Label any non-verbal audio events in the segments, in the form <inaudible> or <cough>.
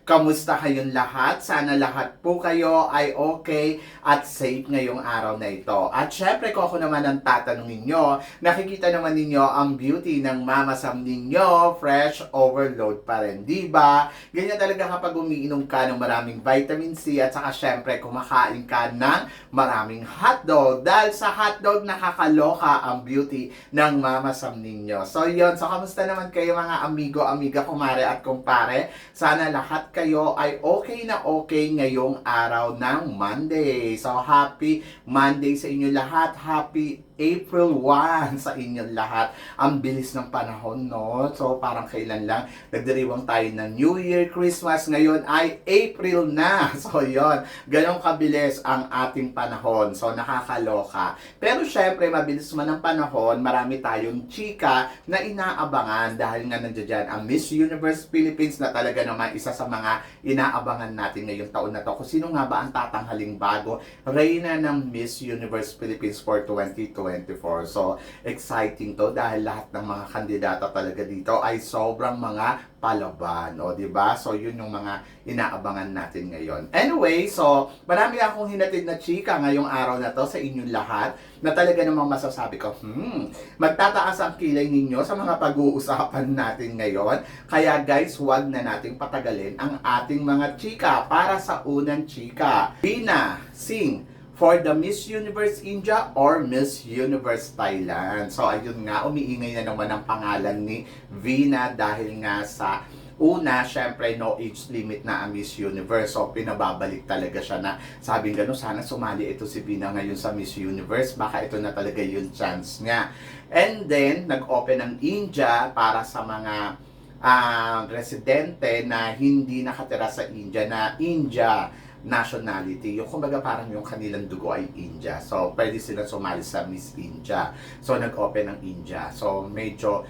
Kamusta kayong lahat? Sana lahat po kayo ay okay at safe ngayong araw na ito. At syempre kung ako naman ang tatanungin nyo, nakikita naman ninyo ang beauty ng Mama Sam ninyo, fresh overload pa rin. di ba? Ganyan talaga kapag umiinom ka ng maraming vitamin C at saka syempre kumakain ka ng maraming hotdog. Dahil sa hotdog nakakaloka ang beauty ng Mama Sam ninyo. So yun, so kamusta naman kayo mga amigo, amiga, kumare at kumpare? Sana lahat kayo ay okay na okay ngayong araw ng Monday. So happy Monday sa inyo lahat. Happy April 1 sa inyong lahat. Ang bilis ng panahon, no? So, parang kailan lang nagdiriwang tayo ng New Year, Christmas. Ngayon ay April na. <laughs> So, yon Ganon kabilis ang ating panahon. So, nakakaloka. Pero, syempre, mabilis man ang panahon, marami tayong chika na inaabangan dahil nga nandiyan ang Miss Universe Philippines na talaga naman isa sa mga inaabangan natin ngayong taon na to. Kung sino nga ba ang tatanghaling bago Reyna ng Miss Universe Philippines for 2020. 2024. So, exciting to dahil lahat ng mga kandidato talaga dito ay sobrang mga palaban, o di ba? So, yun yung mga inaabangan natin ngayon. Anyway, so, marami akong hinatid na chika ngayong araw na to sa inyong lahat na talaga namang masasabi ko, hmm, magtataas ang kilay ninyo sa mga pag-uusapan natin ngayon. Kaya guys, huwag na nating patagalin ang ating mga chika para sa unang chika. Bina, sing, for the Miss Universe India or Miss Universe Thailand. So ayun nga, umiingay na naman ang pangalan ni Vina dahil nga sa Una, syempre, no age limit na ang Miss Universe. So, pinababalik talaga siya na sabing gano'n, sana sumali ito si Vina ngayon sa Miss Universe. Baka ito na talaga yung chance niya. And then, nag-open ang India para sa mga uh, residente na hindi nakatira sa India na India nationality. Yung kumbaga parang yung kanilang dugo ay India. So, pwede sila sumali sa Miss India. So, nag-open ng India. So, medyo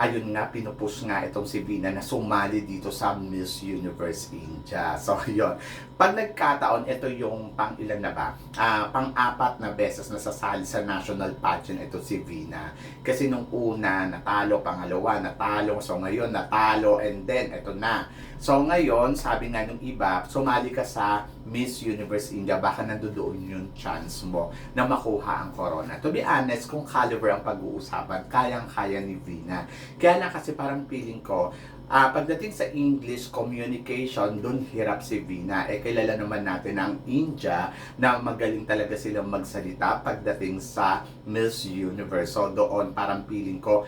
ayun nga, pinupush nga itong si Vina na sumali dito sa Miss Universe India. So, <laughs> yun. Pag nagkataon, ito yung pang ilan na ba? Uh, pang-apat na beses na sasali sa national pageant ito si Vina. Kasi nung una, natalo, pangalawa, natalo. So, ngayon, natalo, and then, ito na. So, ngayon, sabi nga nung iba, sumali ka sa Miss Universe India, baka nandoon yung chance mo na makuha ang corona. To be honest, kung caliber ang pag-uusapan, kayang-kaya ni Vina. Kaya lang kasi parang feeling ko, uh, pagdating sa English communication, dun hirap si Vina. Eh, kilala naman natin ang India na magaling talaga silang magsalita pagdating sa Miss Universe. So, doon parang feeling ko,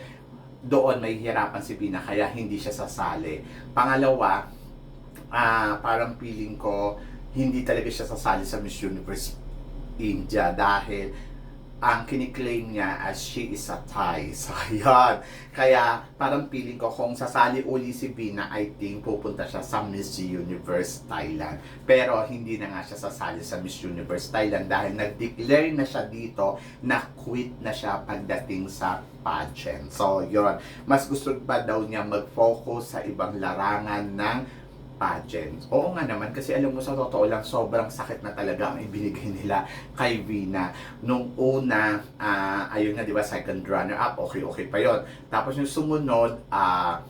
doon may hirapan si Vina kaya hindi siya sasali. Pangalawa, uh, parang feeling ko hindi talaga siya sasali sa Miss Universe India dahil ang kiniklaim niya as she is a Thai. <laughs> So, yan. Kaya, parang feeling ko kung sasali uli si Vina, I think pupunta siya sa Miss Universe Thailand. Pero, hindi na nga siya sasali sa Miss Universe Thailand dahil nag-declare na siya dito na quit na siya pagdating sa pageant. So, yun. Mas gusto pa daw niya mag-focus sa ibang larangan ng pageant. Oo nga naman, kasi alam mo sa totoo lang, sobrang sakit na talaga ang ibinigay nila kay Vina. Nung una, uh, ayun nga, di ba, second runner-up, okay-okay pa yon Tapos yung sumunod, uh,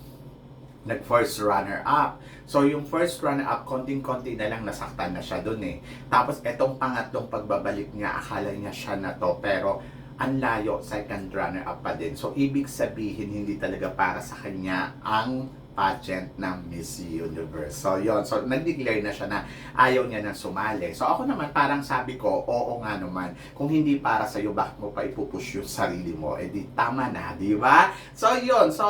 nag-first runner-up. So, yung first runner-up, konting-konti na lang nasaktan na siya dun eh. Tapos, etong pangatlong pagbabalik niya, akala niya siya na to, pero ang layo, second runner-up pa din. So, ibig sabihin, hindi talaga para sa kanya ang pageant ng Miss Universe. So, yon So, nag-declare na siya na ayaw niya nang sumali. So, ako naman, parang sabi ko, oo nga naman. Kung hindi para sa'yo, bakit mo pa ipupush yung sarili mo? Eh, di tama na, di ba? So, yon So,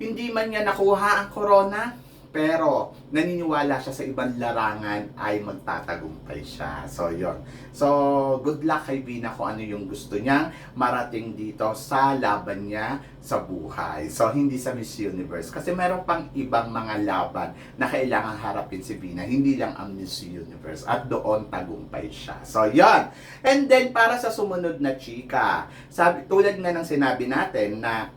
hindi man niya nakuha ang corona, pero naniniwala siya sa ibang larangan ay magtatagumpay siya. So, yon So, good luck kay Vina kung ano yung gusto niya marating dito sa laban niya sa buhay. So, hindi sa Miss Universe. Kasi meron pang ibang mga laban na kailangan harapin si Vina. Hindi lang ang Miss Universe. At doon tagumpay siya. So, yon And then, para sa sumunod na chika, sabi, tulad nga ng sinabi natin na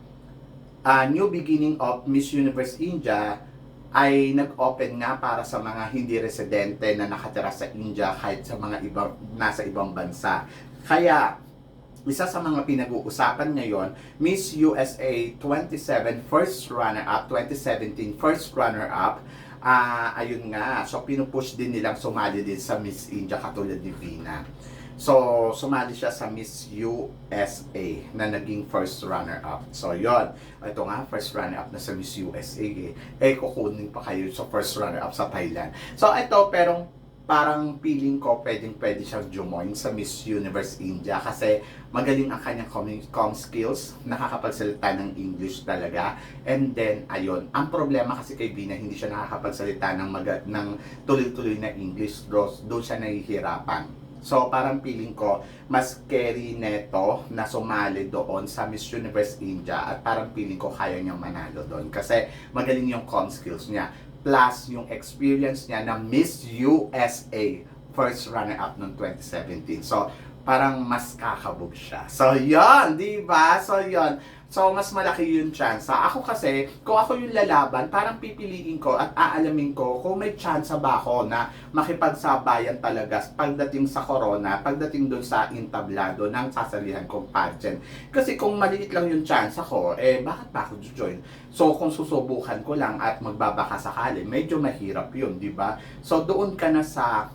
uh, new beginning of Miss Universe India ay nag-open nga para sa mga hindi residente na nakatira sa India kahit sa mga ibang nasa ibang bansa. Kaya isa sa mga pinag-uusapan ngayon, Miss USA 27 first runner-up, 2017 first runner-up, ah ayun nga, so pinupush din nilang sumali din sa Miss India katulad ni Vina. So, sumali siya sa Miss USA na naging first runner-up. So, yon Ito nga, first runner-up na sa Miss USA eh. Eh, kukunin pa kayo sa first runner-up sa Thailand. So, ito, pero parang feeling ko pwedeng pwede siyang jumoin sa Miss Universe India kasi magaling ang kanyang com, skills, nakakapagsalita ng English talaga. And then, ayun, ang problema kasi kay Bina, hindi siya nakakapagsalita ng, maga, ng tuloy-tuloy na English, doon siya nahihirapan. So, parang feeling ko, mas carry neto na sumali doon sa Miss Universe India at parang feeling ko kaya niyang manalo doon kasi magaling yung com skills niya plus yung experience niya na Miss USA first runner-up noong 2017. So, parang mas kakabog siya. So, yon di ba? So, yon So, mas malaki yung chance. Ako kasi, kung ako yung lalaban, parang pipiliin ko at aalamin ko kung may chance ba ako na makipagsabayan talaga pagdating sa corona, pagdating doon sa intablado ng sasalihan kong pageant. Kasi kung maliit lang yung chance ako, eh bakit pa ako join? So, kung susubukan ko lang at magbabaka sakali, medyo mahirap yun, di ba? So, doon ka na sa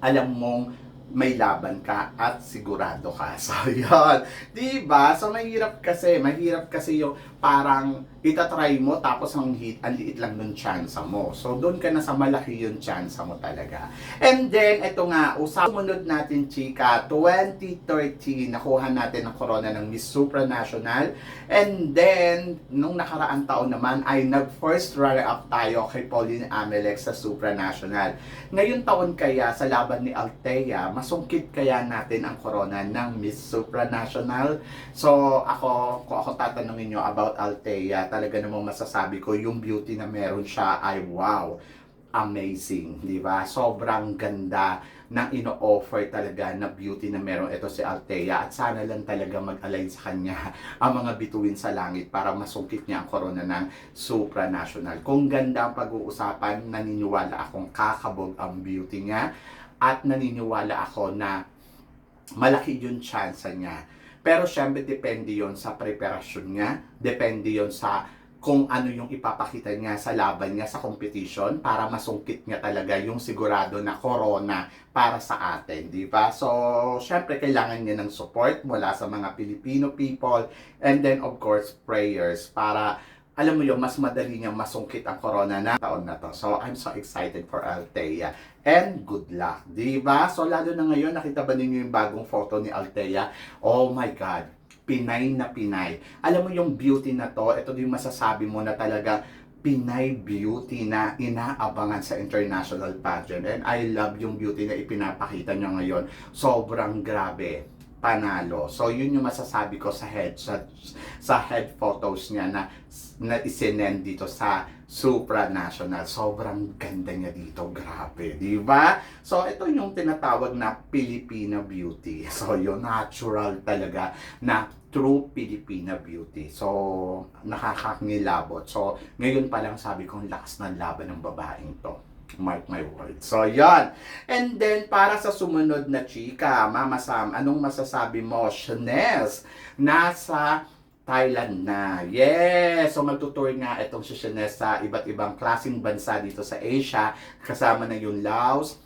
alam mong may laban ka at sigurado ka. <laughs> So, yun. Diba? So, mahirap kasi. Mahirap kasi yung parang itatry mo tapos ang hit, ang liit lang ng chance mo. So, doon ka na sa malaki yung chance mo talaga. And then, ito nga, usap sumunod natin, chika, 2013, nakuha natin ang corona ng Miss Supranational. And then, nung nakaraang taon naman, ay nag-first runner-up tayo kay Pauline Amelec sa Supranational. Ngayon taon kaya, sa laban ni Althea, masungkit kaya natin ang corona ng Miss Supranational? So, ako, kung ako tatanungin nyo about Althea, talaga namang masasabi ko, yung beauty na meron siya ay wow, amazing, di ba? Sobrang ganda ng ino-offer talaga na beauty na meron ito si Althea at sana lang talaga mag-align sa kanya <laughs> ang mga bituin sa langit para masungkit niya ang corona ng supranational. Kung ganda ang pag-uusapan, naniniwala akong kakabog ang beauty niya at naniniwala ako na malaki yung chance niya. Pero syempre depende yon sa preparasyon niya, depende yon sa kung ano yung ipapakita niya sa laban niya sa competition para masungkit niya talaga yung sigurado na corona para sa atin, di ba? So, syempre kailangan niya ng support mula sa mga Filipino people and then of course prayers para alam mo yung mas madali niyang masungkit ang corona na taon na to. So, I'm so excited for Althea. And good luck, di ba? So, lalo na ngayon, nakita ba ninyo yung bagong photo ni Althea? Oh my God, Pinay na Pinay. Alam mo yung beauty na to, ito yung masasabi mo na talaga Pinay beauty na inaabangan sa international pageant. And I love yung beauty na ipinapakita niya ngayon. Sobrang grabe panalo. So yun yung masasabi ko sa head sa, head photos niya na na isinend dito sa supranational. Sobrang ganda niya dito, grabe, di ba? So ito yung tinatawag na Filipina beauty. <laughs> So yung natural talaga na true Filipina beauty. So nakakangilabot. So ngayon pa lang sabi ko ang lakas ng laban ng babaeng to. Mark my words. So, yan. And then, para sa sumunod na chika, Mama Sam, anong masasabi mo? Shanes, nasa Thailand na. Yes! So, magtutour nga itong si Shanes sa iba't ibang klaseng bansa dito sa Asia. Kasama na yung Laos,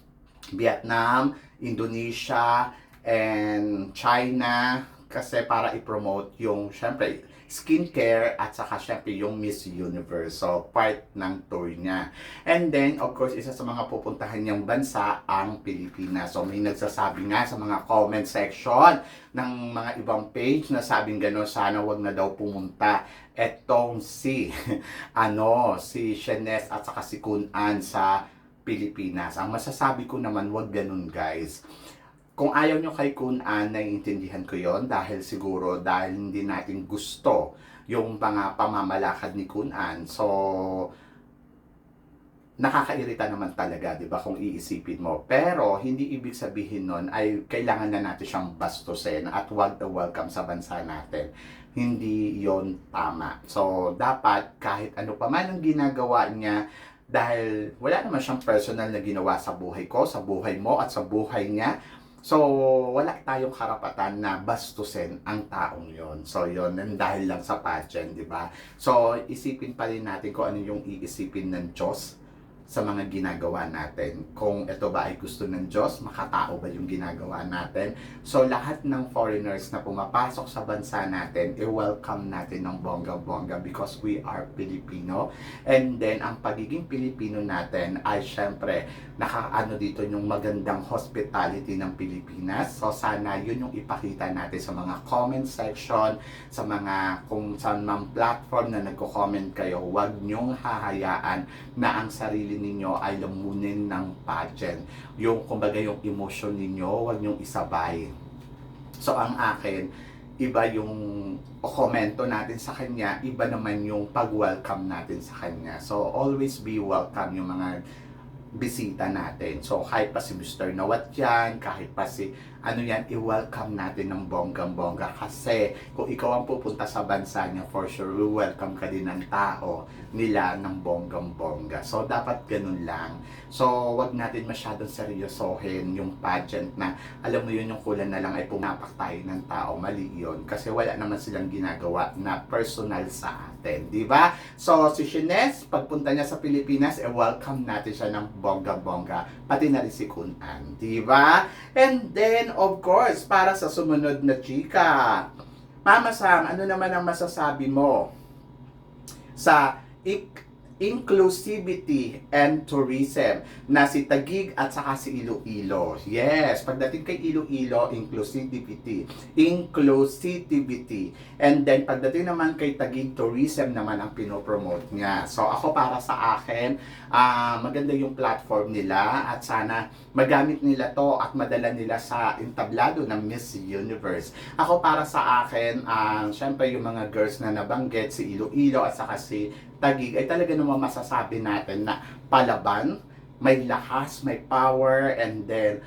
Vietnam, Indonesia, and China. Kasi para i-promote yung, syempre, skincare at saka syempre yung Miss Universe. So, part ng tour niya. And then, of course, isa sa mga pupuntahan niyang bansa ang Pilipinas. So, may nagsasabi nga sa mga comment section ng mga ibang page na sabing gano'n, sana wag na daw pumunta etong si, <laughs> ano, si Shenes at saka si Kun An sa Pilipinas. Ang masasabi ko naman, wag ganun guys kung ayaw nyo kay Kun An, naiintindihan ko yon dahil siguro dahil hindi natin gusto yung mga pamamalakad ni Kun An. So, nakakairita naman talaga, di ba, kung iisipin mo. Pero, hindi ibig sabihin nun ay kailangan na natin siyang bastusin at wag na welcome sa bansa natin. Hindi yon tama. So, dapat kahit ano pa man ang ginagawa niya, dahil wala naman siyang personal na ginawa sa buhay ko, sa buhay mo at sa buhay niya. So, wala tayong karapatan na bastusin ang taong yon. So, yon and dahil lang sa pageant, di ba? So, isipin pa rin natin kung ano yung iisipin ng Diyos sa mga ginagawa natin. Kung ito ba ay gusto ng Diyos, makatao ba yung ginagawa natin. So, lahat ng foreigners na pumapasok sa bansa natin, i-welcome natin ng bongga-bongga because we are Filipino. And then, ang pagiging Pilipino natin ay syempre, nakaano dito yung magandang hospitality ng Pilipinas. So, sana yun yung ipakita natin sa mga comment section, sa mga kung saan mang platform na nagko-comment kayo, huwag nyong hahayaan na ang sarili ninyo ay lamunin ng pageant. Yung, kumbaga, yung emotion ninyo, huwag nyong isabay. So, ang akin, iba yung komento natin sa kanya, iba naman yung pag-welcome natin sa kanya. So, always be welcome yung mga bisita natin. So, kahit pa si Mr. Nawat yan, kahit pa si ano yan, i-welcome natin ng bonggang-bongga kasi kung ikaw ang pupunta sa bansa niya, for sure, welcome ka din ng tao nila ng bonggang-bongga. So, dapat ganun lang. So, wag natin masyadong seryosohin yung pageant na, alam mo yun, yung kulang na lang ay pumapak tayo ng tao. Mali yun. Kasi wala naman silang ginagawa na personal sa atin. Di ba? So, si Shines, pagpunta niya sa Pilipinas, eh, welcome natin siya ng bongga-bongga. Pati na rin si Kunan. Di ba? And then, of course, para sa sumunod na chika, Mama Sam, ano naman ang masasabi mo sa ik- inclusivity and tourism na si Tagig at saka si Iloilo. Yes, pagdating kay Iloilo, inclusivity. Inclusivity. And then pagdating naman kay Tagig Tourism naman ang pinopromote niya. So ako para sa akin, ah, maganda yung platform nila at sana magamit nila to at madala nila sa entablado ng Miss Universe. Ako para sa akin, ah, syempre yung mga girls na nabanggit, si Iloilo at saka si Tagig ay talaga naman masasabi natin na palaban, may lakas, may power, and then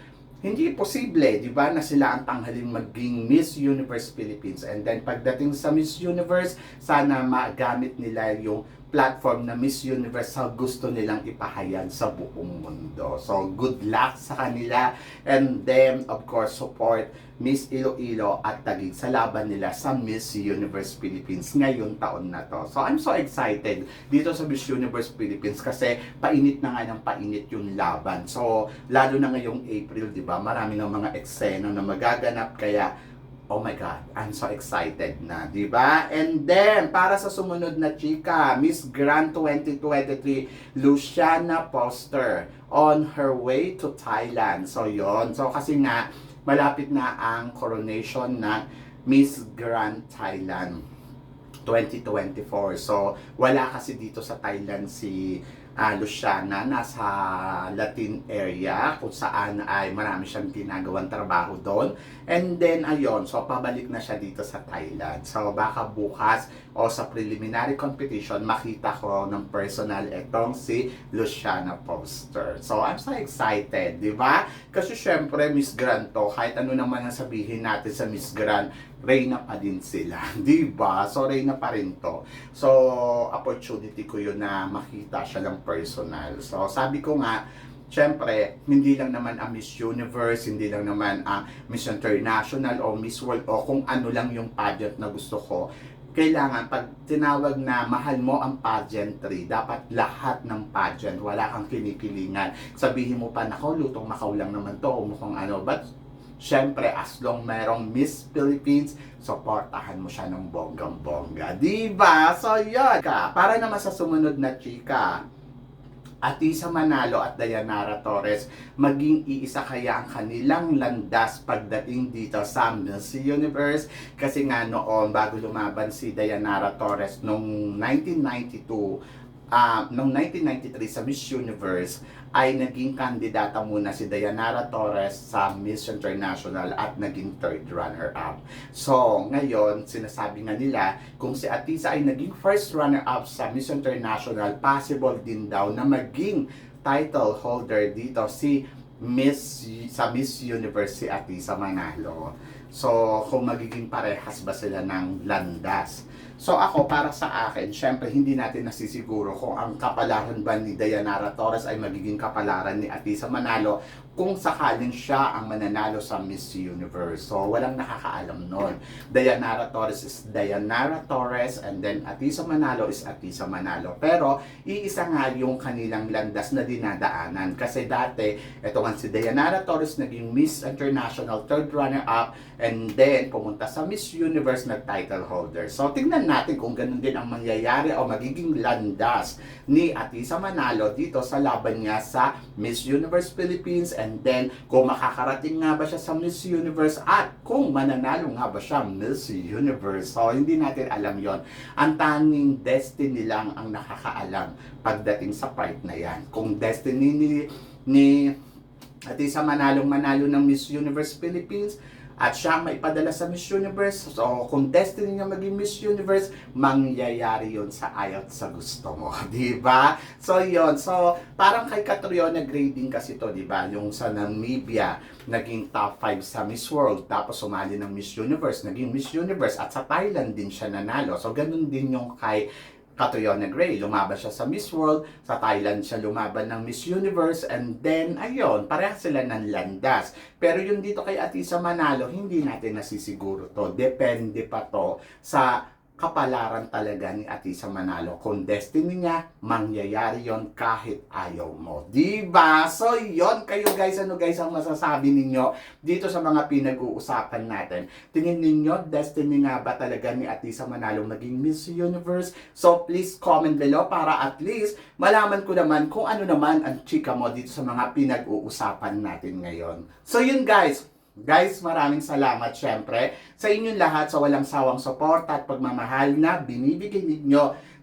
hindi posible, di ba, na sila ang tanghaling maging Miss Universe Philippines. And then pagdating sa Miss Universe, sana magamit nila yung platform na Miss Universe sa gusto nilang ipahayag sa buong mundo. So, good luck sa kanila. And then, of course, support Miss Iloilo at Tagig sa laban nila sa Miss Universe Philippines ngayong taon na to. So, I'm so excited dito sa Miss Universe Philippines kasi painit na nga ng painit yung laban. So, lalo na ngayong April, di ba? Marami ng mga eksena na magaganap kaya Oh my God, I'm so excited na, di ba? And then, para sa sumunod na chika, Miss Grand 2023, Luciana Poster, on her way to Thailand. So, yon So, kasi nga, malapit na ang coronation ng Miss Grand Thailand 2024. So, wala kasi dito sa Thailand si uh, Luciana, nasa Latin area kung saan ay marami siyang ginagawang trabaho doon. And then, ayun, so pabalik na siya dito sa Thailand. So, baka bukas o sa preliminary competition, makita ko ng personal etong si Luciana Poster. So, I'm so excited, di ba? Kasi syempre, Miss Grand to, kahit ano naman ang sabihin natin sa Miss Grand, Reyna pa din sila, <laughs> di ba? So, Reyna pa rin to. So, opportunity ko yun na makita siya ng personal. So, sabi ko nga, Siyempre, hindi lang naman ang Miss Universe, hindi lang naman ang Miss International o Miss World o kung ano lang yung pageant na gusto ko. Kailangan, pag tinawag na mahal mo ang pageantry, dapat lahat ng pageant, wala kang kinikilingan. Sabihin mo pa, nako, lutong makaw lang naman to, o mukhang ano. But, Siyempre, as long merong Miss Philippines, supportahan mo siya ng bonggang-bongga. Diba? So, yun. Para naman sa sumunod na chika, Atisa Manalo at Dayanara Torres maging iisa kaya ang kanilang landas pagdating dito sa Miss Universe. Kasi nga noon bago lumaban si Dayanara Torres noong 1992 uh, noong 1993 sa Miss Universe ay naging kandidata muna si Dayanara Torres sa Miss International at naging third runner-up. So, ngayon, sinasabi nga nila, kung si Atisa ay naging first runner-up sa Miss International, possible din daw na maging title holder dito si Miss sa Miss Universe si Atisa Manalo. So, kung magiging parehas ba sila ng landas. So ako, para sa akin, syempre hindi natin nasisiguro kung ang kapalaran ba ni Dayanara Torres ay magiging kapalaran ni Atisa Manalo kung sakaling siya ang mananalo sa Miss Universe. So, walang nakakaalam nun. Dayanara Torres is Dayanara Torres and then Atisa Manalo is Atisa Manalo. Pero, iisa nga yung kanilang landas na dinadaanan. Kasi dati, ito nga si Dayanara Torres naging Miss International third runner-up and then pumunta sa Miss Universe na title holder. So, tingnan natin kung ganun din ang mangyayari o magiging landas ni Atisa Manalo dito sa laban niya sa Miss Universe Philippines and then kung makakarating nga ba siya sa Miss Universe at kung mananalo nga ba siya Miss Universe. So, hindi natin alam yon. Ang tanging destiny lang ang nakakaalam pagdating sa part na yan. Kung destiny ni, ni Atisa Manalong manalo ng Miss Universe Philippines, at siya ang maipadala sa Miss Universe. So, kung destiny niya maging Miss Universe, mangyayari yon sa ayat sa gusto mo. <laughs> di ba? So, yon So, parang kay Catriona grading kasi to, di ba? Yung sa Namibia, naging top 5 sa Miss World, tapos sumali ng Miss Universe, naging Miss Universe, at sa Thailand din siya nanalo. So, ganun din yung kay Catriona Gray. Lumaban siya sa Miss World, sa Thailand siya lumaban ng Miss Universe, and then, ayun, parehas sila ng landas. Pero yung dito kay Atisa Manalo, hindi natin nasisiguro to. Depende pa to sa kapalaran talaga ni Atisa Manalo. Kung destiny niya, mangyayari yon kahit ayaw mo. Diba? So, yon kayo guys. Ano guys ang masasabi ninyo dito sa mga pinag-uusapan natin? Tingin ninyo, destiny nga ba talaga ni Atisa Manalo maging Miss Universe? So, please comment below para at least malaman ko naman kung ano naman ang chika mo dito sa mga pinag-uusapan natin ngayon. So, yun guys. Guys, maraming salamat syempre sa inyong lahat sa walang sawang suporta at pagmamahal na binibigay ninyo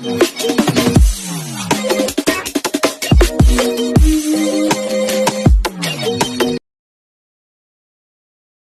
Mm-hmm.